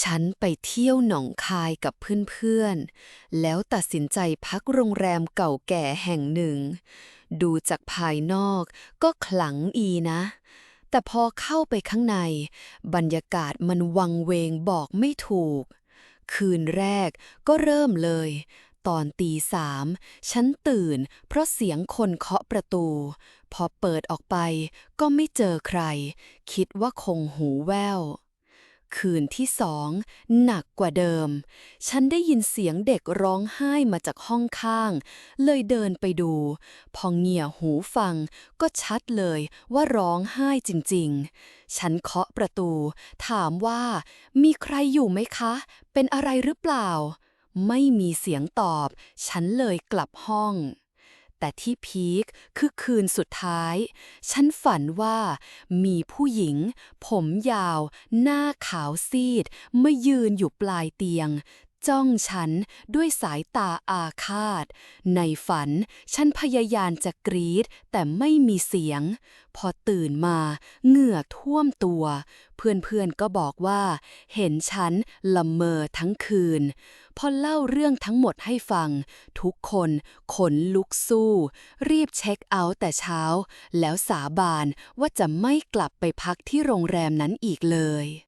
ฉันไปเที่ยวหนองคายกับเพื่อนๆ แล้วตัดสินใจพักโรงแรมเก่าแก่แห่งหนึ่ง ดูจากภายนอกก็ขลังอีนะ แต่พอเข้าไปข้างใน บรรยากาศมันวังเวงบอกไม่ถูก คืนแรกก็เริ่มเลย ตอนตีสามฉันตื่นเพราะเสียงคนเคาะประตู พอเปิดออกไปก็ไม่เจอใคร คิดว่าคงหูแว่ว คืนที่สองหนักกว่าเดิม ฉันได้ยินเสียงเด็กร้องไห้มาจากห้องข้าง เลยเดินไปดู พอเงี่ยหูฟัง ก็ชัดเลยว่าร้องไห้จริงๆ ฉันเคาะประตู ถามว่า มีใครอยู่ไหมคะ เป็นอะไรหรือเปล่า ไม่มีเสียงตอบ ฉันเลยกลับห้อง แต่ที่พีคคือคืนสุดท้าย ฉันฝันว่ามีผู้หญิง ผมยาว หน้าขาวซีดมายืนอยู่ปลายเตียง จ้องฉันด้วยสายตาอาฆาต ในฝันฉันพยายามจะกรีดแต่ไม่มีเสียง พอตื่นมาเหงื่อท่วมตัว เพื่อนๆก็บอกว่า เห็นฉันละเมอทั้งคืน พอเล่าเรื่องทั้งหมดให้ฟัง ทุกคนขนลุกสู้ รีบเช็คเอาท์แต่เช้า แล้วสาบานว่าจะไม่กลับไปพักที่โรงแรมนั้นอีกเลย